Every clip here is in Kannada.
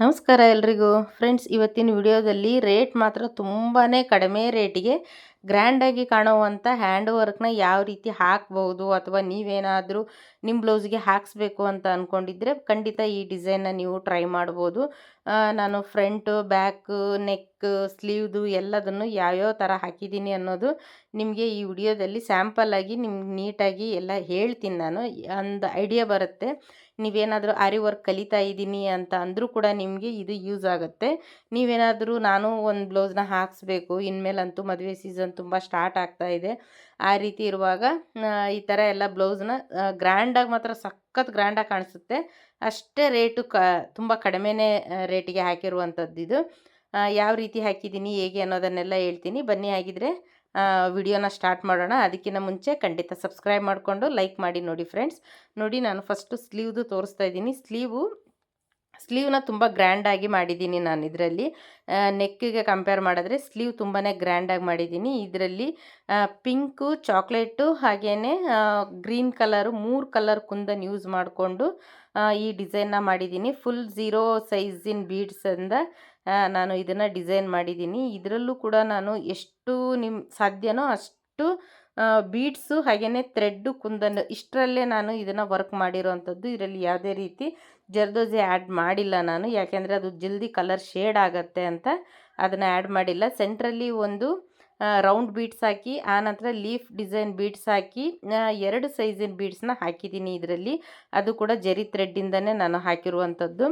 ನಮಸ್ಕಾರ ಎಲ್ರಿಗೂ. ಫ್ರೆಂಡ್ಸ್, ಇವತ್ತಿನ ವಿಡಿಯೋದಲ್ಲಿ ರೇಟ್ ಮಾತ್ರ ತುಂಬಾ ಕಡಿಮೆ ರೇಟಿಗೆ ಗ್ರ್ಯಾಂಡಾಗಿ ಕಾಣುವಂಥ ಹ್ಯಾಂಡ್ ವರ್ಕ್ನ ಯಾವ ರೀತಿ ಹಾಕ್ಬೋದು ಅಥವಾ ನೀವೇನಾದರೂ ನಿಮ್ಮ ಬ್ಲೌಸ್ಗೆ ಹಾಕಿಸ್ಬೇಕು ಅಂತ ಅಂದ್ಕೊಂಡಿದ್ರೆ ಖಂಡಿತ ಈ ಡಿಸೈನ್ನ ನೀವು ಟ್ರೈ ಮಾಡ್ಬೋದು. ನಾನು ಫ್ರಂಟು, ಬ್ಯಾಕು, ನೆಕ್, ಸ್ಲೀವ್ದು ಎಲ್ಲದನ್ನು ಯಾವ್ಯಾವ ಥರ ಹಾಕಿದ್ದೀನಿ ಅನ್ನೋದು ನಿಮಗೆ ಈ ವಿಡಿಯೋದಲ್ಲಿ ಸ್ಯಾಂಪಲ್ಲಾಗಿ ನಿಮ್ಗೆ ನೀಟಾಗಿ ಎಲ್ಲ ಹೇಳ್ತೀನಿ ನಾನು. ಒಂದು ಐಡಿಯಾ ಬರುತ್ತೆ. ನೀವೇನಾದರೂ ಆರಿ ವರ್ಕ್ ಕಲಿತಾ ಇದ್ದೀನಿ ಅಂತ ಅಂದರೂ ಕೂಡ ನಿಮಗೆ ಇದು ಯೂಸ್ ಆಗುತ್ತೆ. ನೀವೇನಾದರೂ ನಾನು ಒಂದು ಬ್ಲೌಸ್ನ ಹಾಕಿಸ್ಬೇಕು, ಇನ್ಮೇಲಂತೂ ಮದುವೆ ಸೀಸನ್ ತುಂಬ ಸ್ಟಾರ್ಟ್ ಆಗ್ತಾ ಇದೆ. ಆ ರೀತಿ ಇರುವಾಗ ಈ ಥರ ಎಲ್ಲ ಬ್ಲೌಸ್ನ ಗ್ರ್ಯಾಂಡಾಗಿ ಮಾತ್ರ ಸಖತ್ ಗ್ರ್ಯಾಂಡಾಗಿ ಕಾಣಿಸುತ್ತೆ. ಅಷ್ಟೇ ರೇಟು ಕ, ತುಂಬ ಕಡಿಮೆನೇ ರೇಟಿಗೆ ಹಾಕಿರುವಂಥದ್ದು ಇದು. ಯಾವ ರೀತಿ ಹಾಕಿದ್ದೀನಿ, ಹೇಗೆ ಅನ್ನೋದನ್ನೆಲ್ಲ ಹೇಳ್ತೀನಿ. ಬನ್ನಿ ಆಗಿದ್ರೆ ವಿಡಿಯೋನ ಸ್ಟಾರ್ಟ್ ಮಾಡೋಣ. ಅದಕ್ಕಿಂತ ಮುಂಚೆ ಖಂಡಿತ ಸಬ್ಸ್ಕ್ರೈಬ್ ಮಾಡಿಕೊಂಡು ಲೈಕ್ ಮಾಡಿ ನೋಡಿ ಫ್ರೆಂಡ್ಸ್ ನೋಡಿ ನಾನು ಫಸ್ಟು ಸ್ಲೀವ್ದು ತೋರಿಸ್ತಾ ಇದ್ದೀನಿ. ಸ್ಲೀವು ಸ್ಲೀವ್ನ ತುಂಬ ಗ್ರ್ಯಾಂಡಾಗಿ ಮಾಡಿದ್ದೀನಿ ನಾನು ಇದರಲ್ಲಿ. ನೆಕ್ಕಿಗೆ ಕಂಪೇರ್ ಮಾಡಿದ್ರೆ ಸ್ಲೀವ್ ತುಂಬಾ ಗ್ರ್ಯಾಂಡಾಗಿ ಮಾಡಿದ್ದೀನಿ. ಇದರಲ್ಲಿ ಪಿಂಕು, ಚಾಕ್ಲೇಟು ಹಾಗೆಯೇ ಗ್ರೀನ್ ಕಲರು, ಮೂರು ಕಲರ್ ಕುಂದನ್ ಯೂಸ್ ಮಾಡಿಕೊಂಡು ಈ ಡಿಸೈನ್ನ ಮಾಡಿದ್ದೀನಿ. ಫುಲ್ ಝೀರೋ ಸೈಜಿನ ಬೀಡ್ಸಿಂದ ನಾನು ಇದನ್ನು ಡಿಸೈನ್ ಮಾಡಿದ್ದೀನಿ. ಇದರಲ್ಲೂ ಕೂಡ ನಾನು ಎಷ್ಟು ನಿಮ್ಮ ಸಾಧ್ಯನೋ ಅಷ್ಟು ಬೀಡ್ಸು ಹಾಗೆಯೇ ಥ್ರೆಡ್ಡು ಕುಂದನ್, ಇಷ್ಟರಲ್ಲೇ ನಾನು ಇದನ್ನು ವರ್ಕ್ ಮಾಡಿರೋವಂಥದ್ದು ಇದರಲ್ಲಿ ಯಾವುದೇ ರೀತಿ ಜರ್ದೋಜಿ ಆ್ಯಡ್ ಮಾಡಿಲ್ಲ ನಾನು. ಯಾಕೆಂದರೆ ಅದು ಜಲ್ದಿ ಕಲರ್ ಶೇಡ್ ಆಗುತ್ತೆ ಅಂತ ಅದನ್ನು ಆ್ಯಡ್ ಮಾಡಿಲ್ಲ. ಸೆಂಟ್ರಲ್ಲಿ ಒಂದು ರೌಂಡ್ ಬೀಡ್ಸ್ ಹಾಕಿ ಆನಂತರ ಲೀಫ್ ಡಿಸೈನ್ ಬೀಡ್ಸ್ ಹಾಕಿ ಎರಡು ಸೈಜಿನ ಬೀಡ್ಸ್ನ ಹಾಕಿದ್ದೀನಿ ಇದರಲ್ಲಿ. ಅದು ಕೂಡ ಜರಿ ಥ್ರೆಡ್ಡಿಂದನೇ ನಾನು ಹಾಕಿರುವಂಥದ್ದು.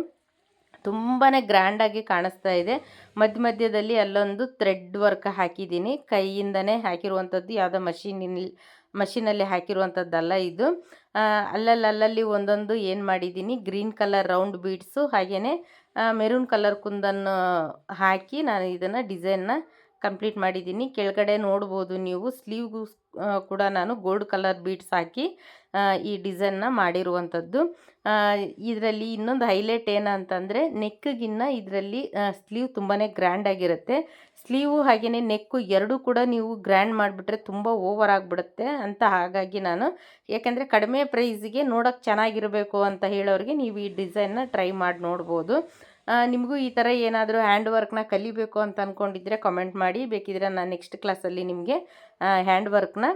ತುಂಬಾ ಗ್ರ್ಯಾಂಡಾಗಿ ಕಾಣಿಸ್ತಾ ಇದೆ. ಮಧ್ಯ ಮಧ್ಯದಲ್ಲಿ ಅಲ್ಲೊಂದು ಥ್ರೆಡ್ ವರ್ಕ್ ಹಾಕಿದ್ದೀನಿ. ಕೈಯಿಂದನೇ ಹಾಕಿರುವಂಥದ್ದು ಯಾವುದೋ ಮಷೀನಿನ ಮಷೀನಲ್ಲಿ ಹಾಕಿರುವಂಥದ್ದಲ್ಲ ಇದು. ಅಲ್ಲಲ್ಲಿ ಅಲ್ಲಲ್ಲಿ ಒಂದೊಂದು ಏನು ಮಾಡಿದ್ದೀನಿ ಗ್ರೀನ್ ಕಲರ್ ರೌಂಡ್ ಬೀಡ್ಸು ಹಾಗೆಯೇ ಮೆರೂನ್ ಕಲರ್ ಕುಂದನ್ನು ಹಾಕಿ ನಾನು ಇದನ್ನು ಡಿಸೈನ್ನ ಕಂಪ್ಲೀಟ್ ಮಾಡಿದ್ದೀನಿ. ಕೆಳಗಡೆ ನೋಡ್ಬೋದು ನೀವು. ಸ್ಲೀವ್ಗೂ ಕೂಡ ನಾನು ಗೋಲ್ಡ್ ಕಲರ್ ಬೀಡ್ಸ್ ಹಾಕಿ ಈ ಡಿಸೈನ್ನ ಮಾಡಿರುವಂಥದ್ದು. ಇದರಲ್ಲಿ ಇನ್ನೊಂದು ಹೈಲೈಟ್ ಏನಂತಂದರೆ ನೆಕ್ಗಿನ್ನ ಇದರಲ್ಲಿ ಸ್ಲೀವ್ ತುಂಬಾ ಗ್ರ್ಯಾಂಡಾಗಿರುತ್ತೆ. ಸ್ಲೀವು ಹಾಗೆಯೇ ನೆಕ್ಕು ಎರಡೂ ಕೂಡ ನೀವು ಗ್ರ್ಯಾಂಡ್ ಮಾಡಿಬಿಟ್ರೆ ತುಂಬ ಓವರ್ ಆಗಿಬಿಡುತ್ತೆ ಅಂತ ಹಾಗಾಗಿ ನಾನು, ಯಾಕೆಂದರೆ ಕಡಿಮೆ ಪ್ರೈಸಿಗೆ ನೋಡೋಕ್ಕೆ ಚೆನ್ನಾಗಿರಬೇಕು ಅಂತ ಹೇಳೋರಿಗೆ ನೀವು ಈ ಡಿಸೈನ್ನ ಟ್ರೈ ಮಾಡಿ ನೋಡ್ಬೋದು. ನಿಮಗೂ ಈ ಥರ ಏನಾದರೂ ಹ್ಯಾಂಡ್ ವರ್ಕ್ನ ಕಲಿಬೇಕು ಅಂತ ಅಂದ್ಕೊಂಡಿದ್ರೆ ಕಮೆಂಟ್ ಮಾಡಿ. ಬೇಕಿದ್ರೆ ನಾನು ನೆಕ್ಸ್ಟ್ ಕ್ಲಾಸಲ್ಲಿ ನಿಮಗೆ ಹ್ಯಾಂಡ್ ವರ್ಕ್ನ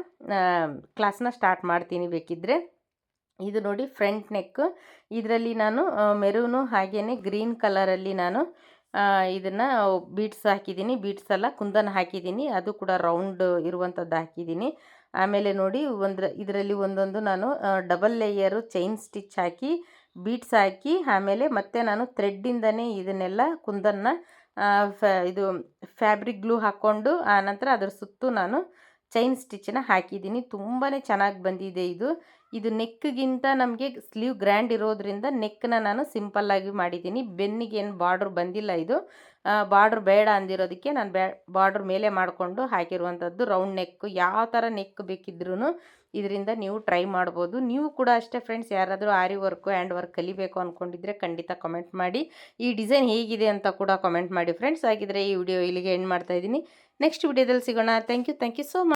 ಕ್ಲಾಸ್ನ ಸ್ಟಾರ್ಟ್ ಮಾಡ್ತೀನಿ ಬೇಕಿದ್ದರೆ ಇದು ನೋಡಿ ಫ್ರಂಟ್ ನೆಕ್ ಇದರಲ್ಲಿ ನಾನು ಮೆರೂನು ಹಾಗೆಯೇ ಗ್ರೀನ್ ಕಲರಲ್ಲಿ ನಾನು ಇದನ್ನು ಬೀಟ್ಸ್ ಹಾಕಿದ್ದೀನಿ. ಬೀಟ್ಸ್ ಎಲ್ಲ ಕುಂದನ್ ಹಾಕಿದ್ದೀನಿ. ಅದು ಕೂಡ ರೌಂಡ್ ಇರುವಂಥದ್ದು ಹಾಕಿದ್ದೀನಿ. ಆಮೇಲೆ ನೋಡಿ ಒಂದು ಇದರಲ್ಲಿ ಒಂದೊಂದು ನಾನು ಡಬಲ್ ಲೇಯರು ಚೈನ್ ಸ್ಟಿಚ್ ಹಾಕಿ ಬೀಟ್ಸ್ ಹಾಕಿ ಆಮೇಲೆ ಮತ್ತೆ ನಾನು ಥ್ರೆಡ್ಡಿಂದನೇ ಇದನ್ನೆಲ್ಲ ಕುಂದನ್ನ ಇದು ಫ್ಯಾಬ್ರಿಕ್ ಗ್ಲೂ ಹಾಕ್ಕೊಂಡು ಆನಂತರ ಅದರ ಸುತ್ತು ನಾನು ಚೈನ್ ಸ್ಟಿಚ್ಚನ್ನ ಹಾಕಿದ್ದೀನಿ. ತುಂಬಾ ಚೆನ್ನಾಗಿ ಬಂದಿದೆ ಇದು. ಇದು ನೆಕ್ಗಿಂತ ನಮಗೆ ಸ್ಲೀವ್ ಗ್ರ್ಯಾಂಡ್ ಇರೋದ್ರಿಂದ ನೆಕ್ನ ನಾನು ಸಿಂಪಲ್ಲಾಗಿ ಮಾಡಿದ್ದೀನಿ. ಬೆನ್ನಿಗೆ ಏನು ಬಾರ್ಡ್ರ್ ಬಂದಿಲ್ಲ ಇದು. ಬಾರ್ಡ್ರ್ ಬೇಡ ಅಂದಿರೋದಕ್ಕೆ ನಾನು ಬ್ಯಾ, ಬಾರ್ಡ್ರ್ ಮೇಲೆ ಮಾಡಿಕೊಂಡು ಹಾಕಿರುವಂಥದ್ದು ರೌಂಡ್ ನೆಕ್ ಯಾವ ಥರ ನೆಕ್ ಬೇಕಿದ್ರೂ ಇದರಿಂದ ನೀವು ಟ್ರೈ ಮಾಡ್ಬೋದು. ನೀವು ಕೂಡ ಅಷ್ಟೇ ಫ್ರೆಂಡ್ಸ್, ಯಾರಾದರೂ ಆರಿ ವರ್ಕು ಹ್ಯಾಂಡ್ ವರ್ಕ್ ಕಲಿಬೇಕು ಅಂದ್ಕೊಂಡಿದ್ರೆ ಖಂಡಿತ ಕಮೆಂಟ್ ಮಾಡಿ. ಈ ಡಿಸೈನ್ ಹೇಗಿದೆ ಅಂತ ಕೂಡ ಕಮೆಂಟ್ ಮಾಡಿ ಫ್ರೆಂಡ್ಸ್. ಹಾಗಿದ್ರೆ ಈ ವಿಡಿಯೋ ಇಲ್ಲಿಗೆ ಎಂಡ್ ಮಾಡ್ತಾ ಇದ್ದೀನಿ. ನೆಕ್ಸ್ಟ್ ವಿಡಿಯೋದಲ್ಲಿ ಸಿಗೋಣ. Thank you thank you so much.